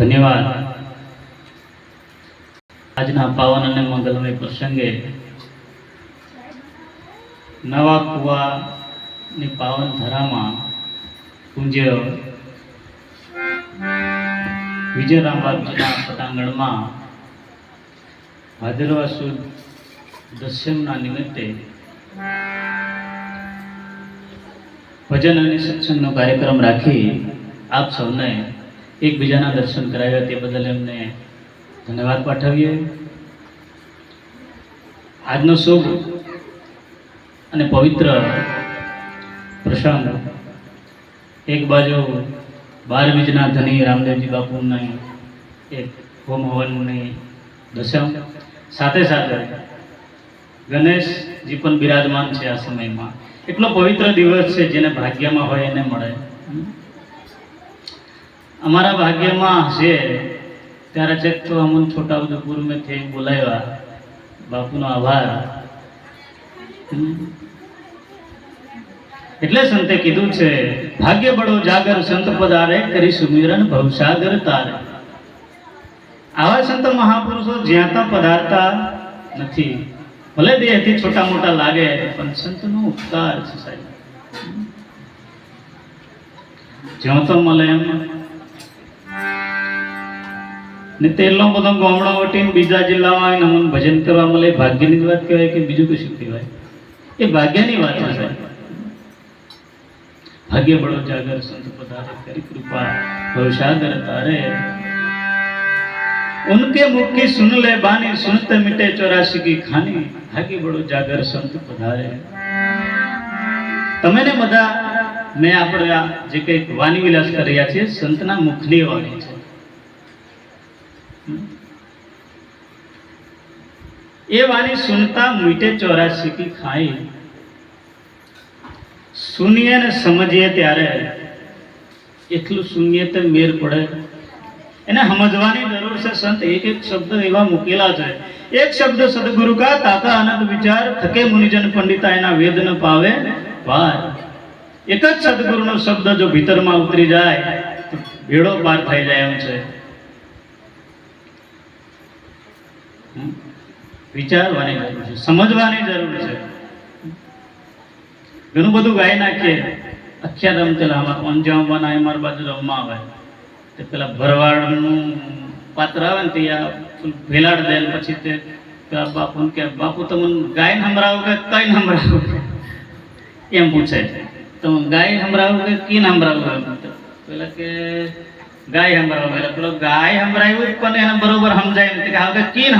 ધન્યવાદ. આજના પાવન અને મંગલમય પ્રસંગે નવા કુવાની પાવન ધરામાં પૂજ્ય વિજય રામબાબુજીના પટાંગણમાં ભાદરવા સુદ દસમના નિમિત્તે ભજન અને સત્સંગનો કાર્યક્રમ રાખી આપ સૌને એકબીજાના દર્શન કરાવ્યા તે બદલ એમને ધન્યવાદ પાઠવીએ. આજનો શુભ અને પવિત્ર પ્રસંગ એક બાજુ બાર બીજના ધની રામદેવજી બાપુની એક હોમ હવનની દશમ સાથે સાથે ગણેશજી પણ બિરાજમાન છે આ સમયમાં. એટલો પવિત્ર દિવસ છે જેને ભાગ્યમાં હોય એને મળે. અમારા ભાગ્યમાં છે ત્યારે ચેક તો અમન છોટાઉદેપુર મેં થઈ બોલાવ્યા. બાપુનો આભાર. એટલે સંતે કીધું છે, ભાગ્ય બળો જાગર સંત પધારે કરી સુમિરન ભવસાગર તારે. આવા સંત મહાપુરુષો જ્યાં ત્યાં પધારતા નથી. ભલે દેહથી છોટા મોટા લાગે, પણ સંતનો ઉપકાર છે સાહેબ. જ્યાં તો મળે એમ ને તેલનો બધો ગોમડો વટીને બીજા જિલ્લામાં આવીને અમને ભજન કરવા મળે એ ભાગ્યની જ વાત કહેવાય કે બીજું કશું કહેવાય એ ભાગ્યની વાત છે સાહેબ ભાગ્ય બળો જાગર સંત પધારે કરી કૃપા ભવસાગર તારે उनके मुख की सुन ले बानी सुनते मिटे चौरासी की खानी भाग्य बड़ो जागर संत पधारे તમે ને બધા મેં આપણે આ જે કંઈક વાણી વિલાસ કરી રહ્યા છીએ સંતના મુખની વાણી છે હમ. એ વાણી સુનતા મીટે ચોરાસી કી ખાઈ. સુનીએ ને સમજીએ ત્યારે એટલું શૂન્ય તે મેર પડે. એને સમજવાની જરૂર છે સંત, એક એક શબ્દ એવા મૂકેલા છે. એક શબ્દ સદગુરુ કા તાતા આનંદ વિચાર, થકે મુનિજન પંડિતા એના વેદ ન પાવે પાર એક જ સદગુરુનો શબ્દ જો ભીતરમાં ઉતરી જાય, તો ભેડો પાર થઈ જાય એમ છે હમ? વિચારવાની જરૂર છે, સમજવાની જરૂર છે. ઘણું બધું ગાઈ નાખીએ. અખ્યા રમતેલા અમારા અંજામવાના અમારી બાજુ રમવા આવે. તે પેલા ભરવાડનું પાત્ર આવે ને તે આ ભેલાડ દે પછી તે પેલા બાપુ કે, બાપુ, તમને ગાય સંભળાવો કે કઈ સંભળાવો? એમ પૂછે. તમે ગાય સંભળાવો કે કી સંભળાવો? પેલા કે ગાય સંભળાવો એટલે ગાય સંભળાવ્યું પણ એને બરોબર સમજાય નથી કે હવે કીન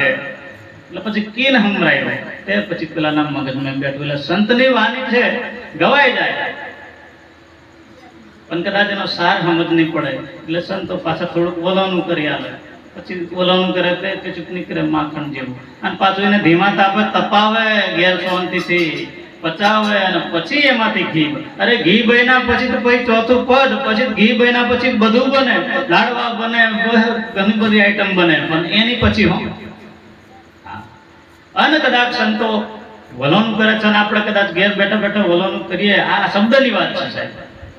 છે. એટલે પછી કીન સંભળાવ્યું તે પછી પેલા નામ મગજમાં બેઠું. એટલે સંતની વાણી છે ગવાઈ જાય. પણ કદાચ એનો સાર સમજ નહીં પડે. એટલે સંતો પાછા થોડુંક વલોનું કરી આવે પછી વલોનું કરે તે તે કરે માખણ જેવું. અને પાછું એને ધીમા તાપે તપાવે ગેર શાંતિથી પચાવે અને પછી એમાંથી ઘી અરે ઘી બન્યા પછી તો પછી ચોથું પદ, પછી ઘી બન્યા પછી બધું બને. લાડવા બને ઘણી બધી આઈટમ બને. પણ એની પછી હું. અને કદાચ સંતો વલોનું કરે છે અને આપણે કદાચ ઘેર બેઠા બેઠા વલોનું કરીએ. આ શબ્દની વાત છે સાહેબ.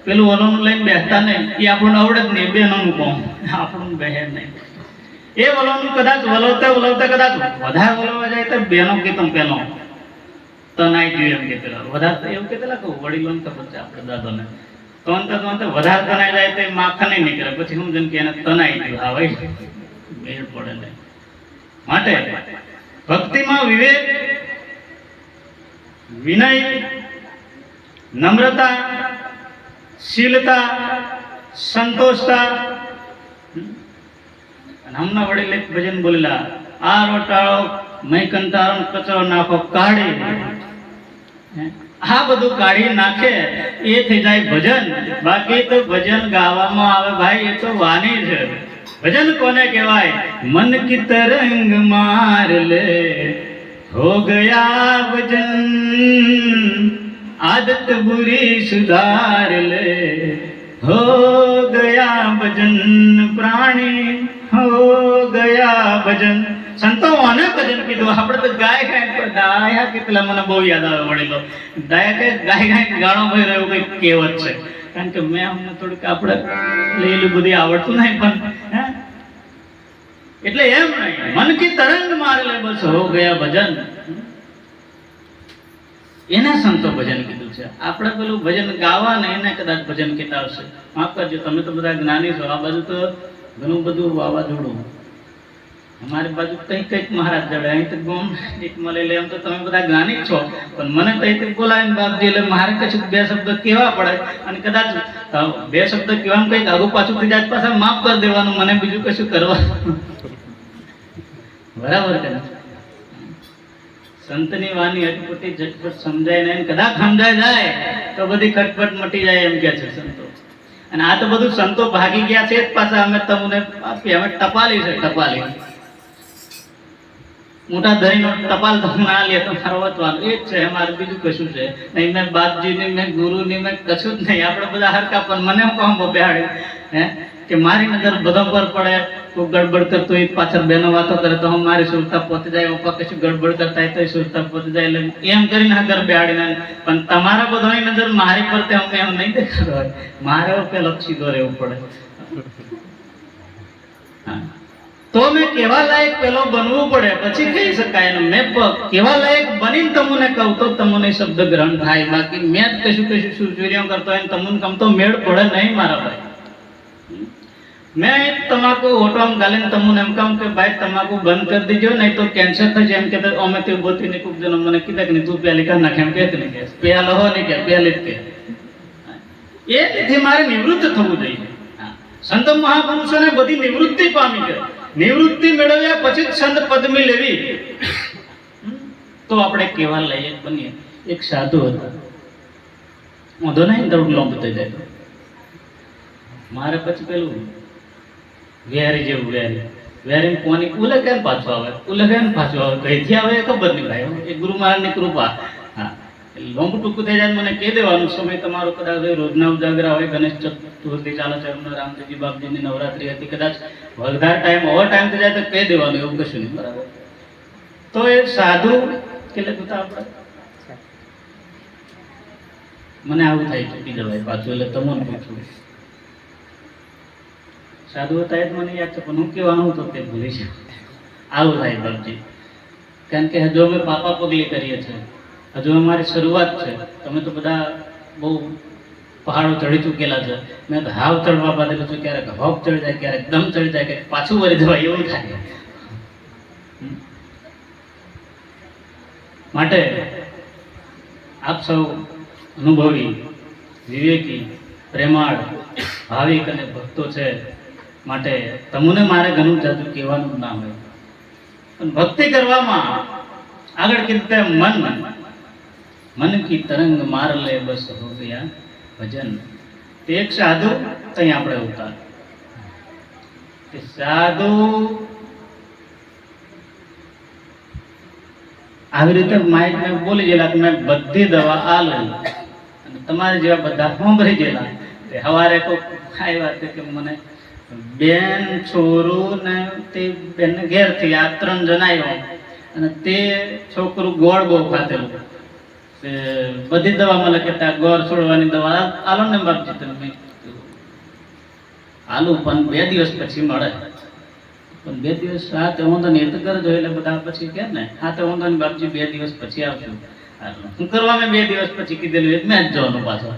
પેલું વલોનું લઈને બેસતા નહીં. એ આપણને આવડે જ નહીં. બેનોનું કોમ આપણને બહે નહીં. એ વલોનું કદાચ વલોવતા વલોવતા કદાચ વધારે વલોવા જાય તો બેનો કીધું પેલો. નમ્રતા, શીલતા, સંતોષતા. હમણાં વડીલ એક ભજન બોલેલા, આ રોટાળો મય કંટાળો કચરો નાખો કાઢી? આ બધું કાઢી નાખે, એ થઈ જાય ભજન. બાકી તો ભજન ગાવામાં આવે ભાઈ, એ તો વાની છે ભજન કોને કહેવાય? મન કી તરંગ માર લે. હો ગયા ભજન, આદત બુરી સુધાર લે. હો ગયા ભજન પ્રાણી, હો ગયા ભજન સંતો મને ભજન કીધું. આપણે તો ગાય ગાય દાયા કેટલા મને બહુ યાદ આવે વડીલો ગાય કે ગાય ગાય ગાણો ભાઈ રહ્યો કઈ કહેવત છે. કારણ કે મેં અમને થોડુંક આપણે લેલું બધી આવડતું નહીં પણ એટલે એમ નહીં. મન કી તરંગ મારે લે બસ હો ગયા ભજન. એના સંતો ભજન કીધું છે. આપણે પેલું ભજન ગાવા ને એને કદાચ ભજન કીધા હશે. માફ કરજો, તમે તો બધા જ્ઞાની છો. આ બાજુ તો ઘણું બધું વાવાઝોડું. અમારી બાજુ કંઈક કંઈક મહારાજ જડે અહીં તો ગોમ એક મળે એટલે એમ તો તમે બધા જ્ઞાનિક છો. પણ મને અહીંથી બોલાવીને બાપજી, એટલે મારે કશું બે શબ્દ કહેવા પડે. અને કદાચ બે શબ્દ કહેવામાં કંઈક આગુ પાછું થઈ જાય પાછા માફ કરી દેવાનું, મને બીજું કશું કરવા. બરાબર કે નથી? સંતની વાની અટપટી ઝટપટ સમજાય નહીં. કદાચ સમજાય જાય, તો બધી ખટપટ મટી જાય એમ કે છે સંતો. અને આ તો બધું સંતો ભાગી ગયા છે જ પાછા. અમે તમને આપી અમે ટપાલી છે, ટપાલી. મોટા દહીંનો ટપાલ તો ના લે તો મારો વતવાનું એ જ છે અમારે બીજું કશું છે. નહીં, મેં બાપજીની મેં ગુરુની મેં કશું જ નહીં. આપણે બધા હરકા પણ મને કામ બેહાડ્યું હે? કે મારી નજર બધા પર પડે, કોઈ ગડબડ કરતો હોય, પાછળ બેનો વાતો કરે, તો હું મારી સુરતા પહોંચી જાય, પપ્પા કશું ગડબડ કરતા હોય તો સુરતા પહોંચી જાય. એટલે એમ કરીને આગળ બેહાડીને પણ તમારા બધાની નજર મારી પર તે અમને એમ નહીં દેખાતો હોય. મારે પેલો સીધો રહેવું પડે. હા. તો મેં કેવા લાયક પેલો બનવું પડે, પછી કહી શકાય એમ મેં કેવા લાયક બનીને તમને કહું તો તમને શબ્દ ગ્રહણ થાય. બાકી મેં જ કશું કશું સુચુર્યો કરતો હોય તમને કમ તો મેળ પડે નહીં મારા ભાઈ. મેં તમાકુ ઓટોમાં ગાલીને તમને એમ કહું કે ભાઈ તમાકુ બંધ કરી દીજો, નહીં તો કેન્સર થશે. એમ કે અમે તે બોતી ને ખૂબ જણ મને કીધા કે નહીં, તું પહેલી કાઢ નાખે. એમ કે નહીં કે, પહેલો હો નહીં કે, પહેલી જ કે. એ તેથી મારે નિવૃત્ત થવું જોઈએ. સંત મહાપુરુષોને બધી નિવૃત્તિ પામી છે નિવૃત્તિ મેળવ્યા પછી સંત પદવી લેવી. તો આપણે કેવા લાયક બનીએ. એક સાધુ હતો. વાંધો નહીં દৌડ લોંબ થઈ જાય. મારે પછી પેલું વેરી જેવું વેરી. વેરી કોની ઉલે કેમ પાછો આવે. ઉલે કેમ પાછો આવે. કઈથી આવે ખબર નહીં ભાઈ એ ગુરુ મહારાજની કૃપા. હા. લોંબ ટૂંકું થઈ જાય મને કહી દેવાનું સમય તમારો કદાચ રોજના ઉજાગરા હોય, ગણેશ ચતુર્થી ચાલે છે હમણાં રામદેવજી બાપજીની નવરાત્રી હતી. કદાચ વધારે ટાઈમ ઓવર ટાઈમ થઈ જાય તો કહી દેવાનું એવું કશું નહીં. બરાબર. તો એ સાધુ કેટલે કીધું આપણે? મને આવું થાય ચૂકી જવાય પાછું એટલે તમને પૂછું. સાધુ હતા એ જ મને યાદ છે પણ હું કહેવાનું હતું તે ભૂલી છે આવું થાય બાપજી. કારણ કે હજુ અમે પાપા પગલી કરીએ છીએ. હજુ અમારી શરૂઆત છે. તમે તો બધા બહુ પહાડો ચડી ચૂકેલા છે. મેં તો હાવ ચડવા બાદ. પછી ક્યારેક હોપ ચડી જાય, ક્યારેક દમ ચડી જાય, ક્યારેક પાછું વળી જવાય, એવું થાય. માટે આપ સૌ અનુભવી, વિવેકી, પ્રેમાળ, ભાવિક અને ભક્તો છે. માટે તમને મારે ઘણું જાજુ કહેવાનું ના હોય. પણ ભક્તિ કરવામાં આગળ કીધું મન મન કી તરંગ માર લે બસ હો ગયા ભજન. એક સાધુ ત્યાં આપણે ઉતાર. સાધુ આવી રીતે માઇક મેં બોલી ગયેલા કે મેં બધી દવા આ લઈ. અને તમારે જેવા બધા સાંભળી ગયેલા. તે સવારે કોઈ ખાઈ તે કે મને, બેન છોરું ને તે બેન ઘેરથી આ ત્રણ જણાયો અને તે છોકરું ગોળ બહુ ખાતેલું બધી દવા મને કહેતા ગોળ છોડવાની દવા આલો ને બાપજી તમે. આલુ પણ બે દિવસ પછી મળે. પણ બે દિવસ હા તે વાંધો નહીં તો કરજો એટલે બધા પછી કે ને હા તે વાંધો નહીં, બાપજી, બે દિવસ પછી આવજો. શું કરવા મેં બે દિવસ પછી કીધેલું એ મેં જ જવાનું પાછો.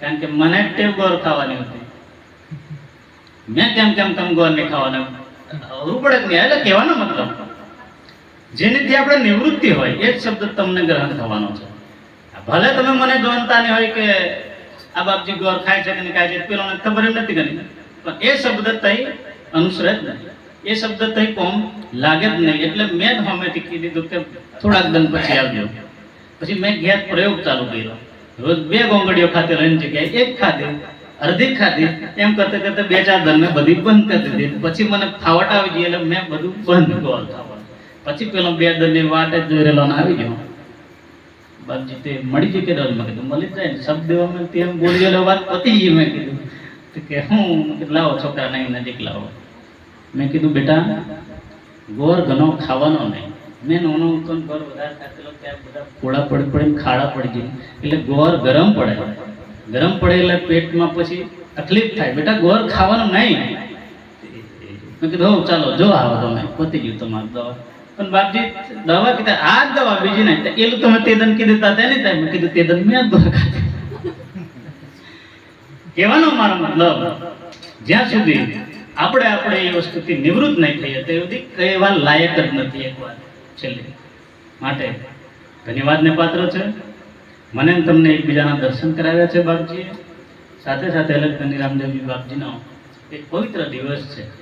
કારણ કે મને ટેવ ગોળ ખાવાની હતી. મેં કેમ કેમ કેમ ગોળ નહીં ખાવાના રૂપડે નહીં, એટલે કહેવાનો મતલબ. જેનીથી આપણે નિવૃત્તિ હોય, એ જ શબ્દ તમને ગ્રહણ થવાનો છે. ભલે તમે મને ગણતા નહીં હોય કે આ બાપજી ગોર ખાય છે કે નહીં ખાય છે, પેલો ખબર એમ નથી કરી પણ એ શબ્દ તઈ અનુસરે જ નહીં. એ શબ્દ તઈ કોમ લાગે જ નહીં. એટલે મેં જ હમેથી કીધું કે થોડાક દન પછી આવજો. પછી મેં ઘેર પ્રયોગ ચાલુ કર્યો. રોજ બે ગોંગડીઓ ખાતે રહીને જગ્યાએ એક ખાધી અર્ધી ખાધી. એમ કરતે કરતે બે ચાર દન મેં બધી બંધ કરી દીધી. પછી મને ફાવટ આવી ગઈ એટલે મેં બધું બંધ ગોળ થવાનું પછી પેલો બે દરની વાટે જ જોઈ રહેલો ને આવી ગયો. બાપજી તે મળી ગઈ કે ડર મેં કીધું, મળી જાય શબ્દ અમે તેમ બોલી ગયેલો વાત પતી ગઈ. મેં કીધું, તો કે હું? લાવો છોકરાને નજીક લાવો. મેં કીધું, બેટા ગોળ ઘણો ખાવાનો નહીં. મેં નોનો ઉત્તમ ને વધારે ખાતેલો ત્યાં બધા પોળા પડી પડીને ખાડા પડી ગઈ એટલે ગોળ ગરમ પડે. ગરમ પડે એટલે પેટમાં પછી તકલીફ થાય. બેટા ગોળ ખાવાનું નહીં. મેં કીધું ચાલો, જો આવો તમે. પતી ગયું તમારું દવા. પણ બાપજી, દવા કીધા, આ નહીં. તો એલું તમે તેદન કીધું તા તેની થાય મેં કીધું, તેદન મેં જ દવા ખાધી. કહેવાનો મારો મતલબ, જ્યાં સુધી આપણે આપણે એ વસ્તુથી નિવૃત્ત નહીં થઈએ તે સુધી કહેવા લાયક જ નથી એક વાત, છેલ્લે. માટે ધન્યવાદને પાત્ર છે. મને તમને એકબીજાના દર્શન કરાવ્યા છે, બાપજીએ. સાથે સાથે અલગ રામદેવજી બાપજીનો એક પવિત્ર દિવસ છે.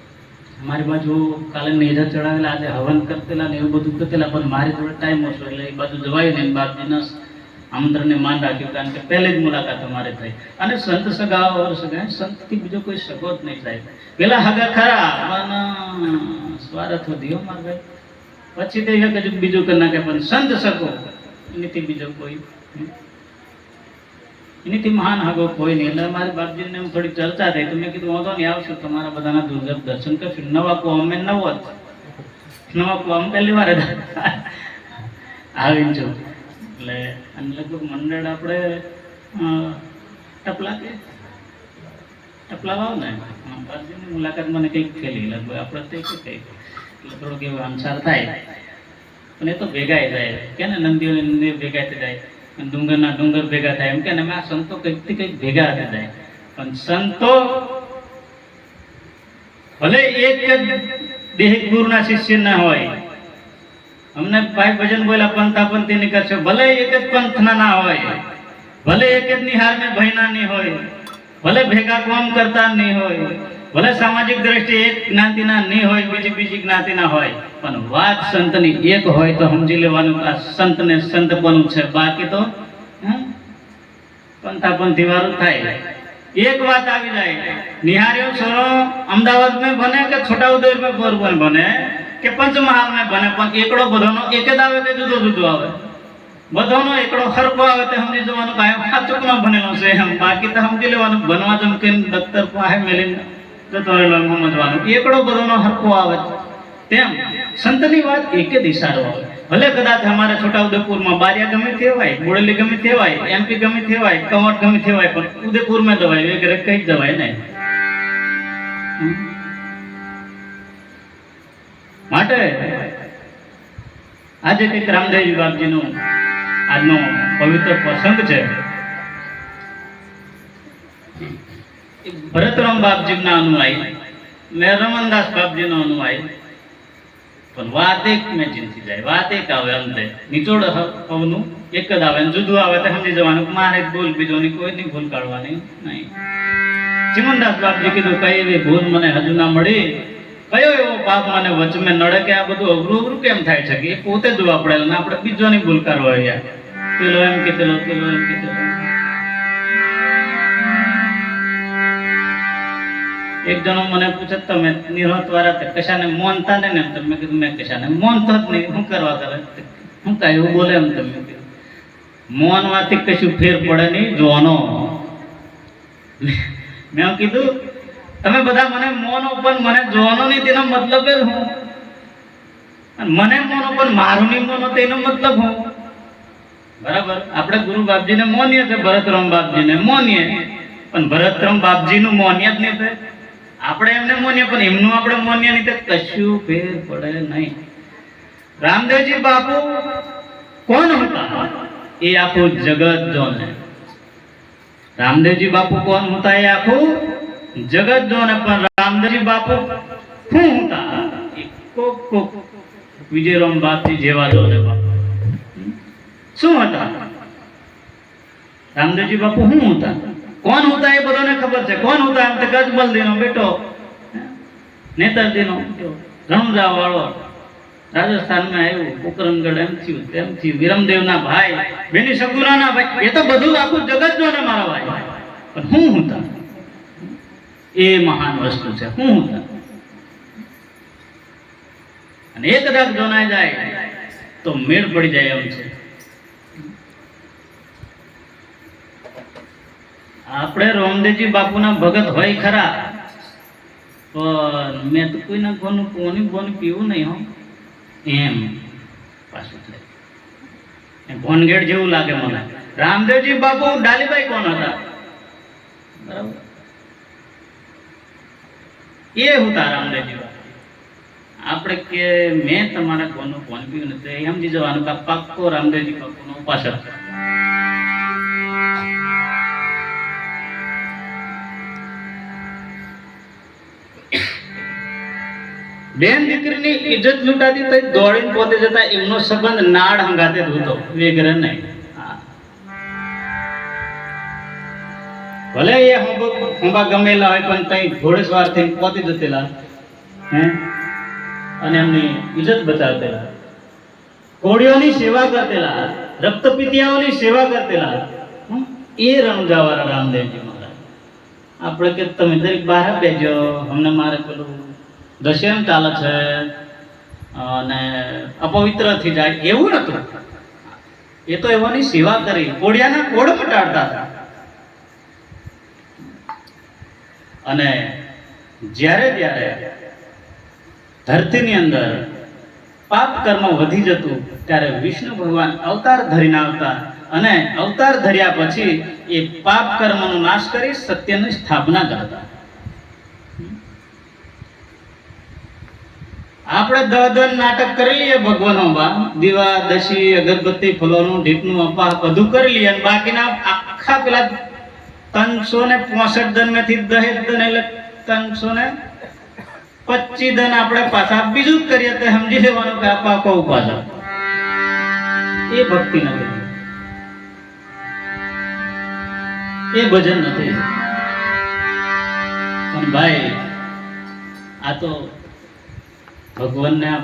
મારી બાજુ કાલે નેજા ચડાવેલા, આજે હવન કરતેલા ને એવું બધું કરતેલા, પણ મારી જોડે ટાઈમ ઓછો એટલે એ બાજુ જવાયું ને બાપજીના આમંત્રણને માન રાખ્યું કારણ કે પહેલે જ મુલાકાત અમારે થઈ. અને સંત સગા સગા સંતથી બીજો કોઈ સગો જ નહીં થાય. પેલા હગા ખરા, પણ સ્વાર્થ દિયો માર પછી તે બીજું કરી નાખે, પણ સંત સગો, એનીથી બીજો કોઈ. એનીથી મહાન હગો કોઈ નહીં એટલે મારે બાપજીને એમ થોડી ચર્ચા થઈ. તો મેં કીધું, વાંધો નહીં, આવશું. તમારા બધાના દુર્ગમ દર્શન કરશું. નવા કુવા અમે નવો જ. નવા કુવા અમે પહેલી વાર જ આવીને છું એટલે અને લગભગ મંડળ આપણે ટપલા કે? ટપલા વાવ ને? બાપજીની મુલાકાત મને કંઈક થયેલી. લગભગ આપણે તે કંઈક એટલે થોડોક એવો અનુસાર થાય. અને એ તો ભેગાય જાય. કે ને નંદીઓ ને નંદીઓ ભેગાય જાય. ડુંગરના ડુંગર ભેગા થાય. એમ કે ને આ સંતો કંઈકથી કંઈક ભેગા થઈ જાય. પણ સંતો ભલે એક દેહ ગુરુના શિષ્ય ના હોય. અમને ભાઈ ભજન બોલ્યા, પંથા પંથી નીકળશે. ભલે એક જ પંથના ના હોય. ભલે એક જ નિહાર ને ભયના નહીં હોય. ભલે ભેગા કોમ કરતા નહીં હોય. ભલે સામાજિક દ્રષ્ટિએ એક જ્ઞાતિના નહીં હોય, બીજી બીજી જ્ઞાતિના હોય, પણ વાત સંતની એક હોય તો સમજી લેવાનું આ સંતને સંત સંતપણું છે. બાકી તો પંથાપંથી વાળું થાય. એક વાત આવી જાય. નિહાર્યો છોરો અમદાવાદ મેં બને કે છોટાઉદેર મેં પોરબંદર બને? કે પંચમહાલ મેં બને? પણ એકડો બધાનો એક જ આવે કે જુદો જુદો આવે? બધાનો એકડો હરકો આવે તે સમજી જવાનું કાયમ આ ચૂકમાં છે એમ. બાકી તો સમજી લેવાનું બનવા જમ કે દત્તર પાસે મેલીને જતો રહેલો સમજવાનું એકડો આવે તેમ સંતની વાત એક જ ઈશારો આવે ભલે કદાચ અમારે છોટાઉદેપુરમાં બારિયા ગમે તે હોય બોડેલી ગમે તે હોય એમપી ગમે તે હોય કમટ ગમે તે હોય પણ ઉદયપુરમાં દવાય વગેરે કઈ જ નહીં. માટે આજે કંઈક રામદેવજી બાપજીનો આજનો પવિત્ર પ્રસંગ છે. ભરતરામ બાપજીના અનુયાયી, મેં રમનદાસ બાપજીનો અનુયાયી. પણ વાત એક મેચિનથી જાય, વાત એક આવે અંતે નિચોડ હવનું એક જ આવે જુદું આવે તો સમજી જવાનું કે મારે ભૂલ બીજોની કોઈની ભૂલ કાઢવાની નહીં. ચિમનદાસ બાપજી કીધું, કઈ એવી ભૂલ મને હજુ ના મળી? કયો એવો પાપ મને વચમે નડે કે આ બધું અઘરું અઘરું કેમ થાય છે? કે પોતે જ જોવા પડે અને આપણે બીજોની ભૂલ કરવા આવ્યા. પેલો એમ કીધેલો પેલો એમ કીધેલો એક જણો મને પૂછે તમે નિરોત વાળા કશાને મોનતા ને ને તમે? કીધું, મેં કશાને? મોનતો જ નહીં, શું કરવા કરે? શું કાંઈ એવું બોલે એમ તમે? કીધું મોનવાથી કશું ફેર પડે નહીં, જોવાનો. મેં કીધું, તમે બધા મને મોનો પણ મને જોવાનો નહીં, તેનો મતલબ જ હું. મને મોનો પણ મારું નહીં મોનો તેનો મતલબ હું. બરાબર? આપણે ગુરુ બાપજીને મોનીએ છે ભરતરામ બાપજીને મોનીએ. પણ ભરતરામ બાપજીનું મોનીએ જ નહીં થાય આપણે એમને મોનીએ, પણ એમનું આપણે મોનીએ નહીં તો કશું ફેર પડે નહીં. રામદેવજી બાપુ કોણ હતા? એ આખું જગત જોને રામદેવજી બાપુ કોણ હતા? એ આખું જગત જોને પણ રામદેવજી બાપુ શું હતા? વિજય કોક વિજયરામ બાપજી જેવા જોને બાપુ. શું હતા? રામદેવજી બાપુ શું હતા? કોણ હોતા એ બધાને ખબર છે? કોણ હોતા એમ તો ગજબલદીનો બેટો. નેતાજીનો રણુજા વાળો રાજસ્થાનમાં આવ્યું પોકરણગઢ એમ થયું, તેમ થયું. વિરમદેવના ભાઈ, બેની સગુરાના ભાઈ. એ તો બધું આખું જગત જો ને મારા ભાઈ પણ હું હતા એ મહાન વસ્તુ છે. હું હતા અને એ કદાચ જોનાઈ જાય, તો મેળ પડી જાય એમ છે. આપણે રોમદેવજી બાપુના ભગત હોય ખરા, પણ મેં તો કોઈના કોનું કોની બોની પીવું નહીં હો. એમ પાછું ભોનગેટ જેવું લાગે મને. રામદેવજી બાપુ ડાલીભાઈ કોણ હતા? બરાબર. એ હતા રામદેવજી બાપુ. આપણે કે મેં તમારા કોનું કોણ પીવું નથી એ સમજી જવાનું કે પાક્કો રામદેવજી બાપુનો ઉપાસક બેન દીકરીની ઇજ્જત લૂંટાતી તો દોડીને પોતે જતા એમનો સંબંધ નાડ હંગાતે ધૂતો વેગરે નહીં. ભલે એ હોંબા ગમેલા હોય પણ તઈ ઘોડેસવાર થઈને પોતે જતેલા. હે? અને એમની ઇજ્જત બચાવતેલા. કોળીઓની સેવા કરતેલા. રક્તપિતિયાઓની સેવા કરતેલા? એ રણુજાવાળા રામદેવજી મહારાજ. આપણે કે તમે દરેક બહાર બેજો. અમને મારે પેલું દશેમ ચાલે છે. અને અપવિત્ર થઈ જાય. એવું નતું. એ તો એવાની સેવા કરી. કોડિયાના કોડ મટાડતા હતા. અને જ્યારે જ્યારે ધરતીની અંદર પાપ કર્મ વધી જતું, ત્યારે વિષ્ણુ ભગવાન અવતાર ધરીને આવતા અને અવતાર ધર્યા પછી એ પાપ કર્મનો નાશ કરી સત્યની સ્થાપના કરતા. આપણે દહ દહ નાટક કરી લઈએ ભગવાનોમાં દીવા, દશી, અગરબત્તી, ફલોનું, ઢીપનું અપા બધું કરી લઈએ અને બાકીના આખા પેલા ત્રણસો ને પોસઠ દનમાંથી દહેજ દન એટલે ત્રણસો ને પચીસ દન આપણે પાછા બીજું કરીએ તો સમજી લેવાનું કે આ પાકો પાછા એ ભક્તિ નથી. એ ભજન નથી. પણ ભાઈ, આ તો ભગવાનને